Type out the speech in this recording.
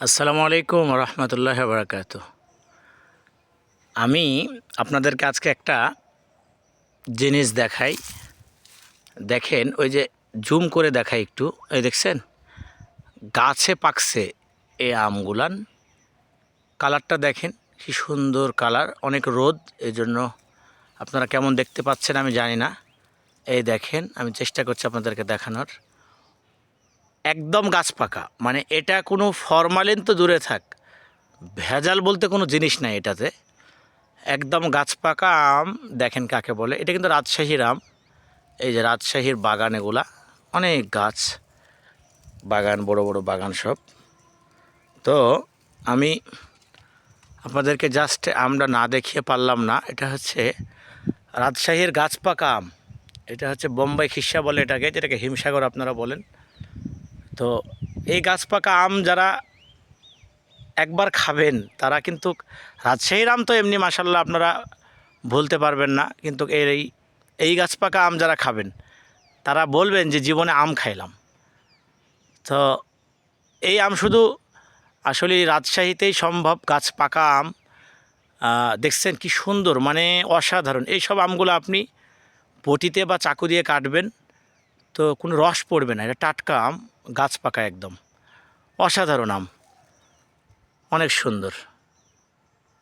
আসসালামু আলাইকুম রহমতুল্লাহ বারাকাত আমি আপনাদেরকে আজকে একটা জিনিস দেখাই। দেখেন, ওই যে জুম করে দেখাই একটু। এই দেখছেন? গাছে পাকছে এই আমগুলান। কালারটা দেখেন, কি সুন্দর কালার। অনেক রোদ এই জন্য আপনারা কেমন দেখতে পাচ্ছেন আমি জানি না। এই দেখেন, আমি চেষ্টা করছি আপনাদেরকে দেখানোর। একদম গাছ পাকা। মানে এটা কোনো ফরমালিন তো দূরে থাক। ভেজাল বলতে কোনো জিনিস নাই এটাতে। একদম গাছ পাকা আম, দেখেন কাকে বলে। এটা কিন্তু রাজশাহীর আম। এই যে রাজশাহীর বাগান এগুলা। অনেক গাছ। বাগান, বড় বড় বাগান সব। তো আমি আপনাদেরকে জাস্ট আমরা না দেখিয়ে পারলাম না। এটা হচ্ছে রাজশাহীর গাছ পাকা আম। এটা হচ্ছে বোম্বাই খিসা বলে এটাকে, যেটাকে হিমসাগর আপনারা বলেন। তো এই গাছ পাকা আম যারা একবার খাবেন, তারা কিন্তু রাজশাহীর আম তো এমনি মাসাল্লাহ আপনারা ভুলতে পারবেন না, কিন্তু এর এই এই গাছ পাকা আম যারা খাবেন, তারা বলবেন যে জীবনে আম খাইলাম। তো এই আম শুধু আসলে রাজশাহীতেই সম্ভব, গাছ পাকা আম দেখছেন কি সুন্দর মানে অসাধারণ। এই সব আমগুলো আপনি বটিতে বা চাকু দিয়ে কাটবেন, তো কোনো রস পড়বে না, এটা টাটকা আম। গাছ পাকা একদম। অসাধারণ আম। অনেক সুন্দর।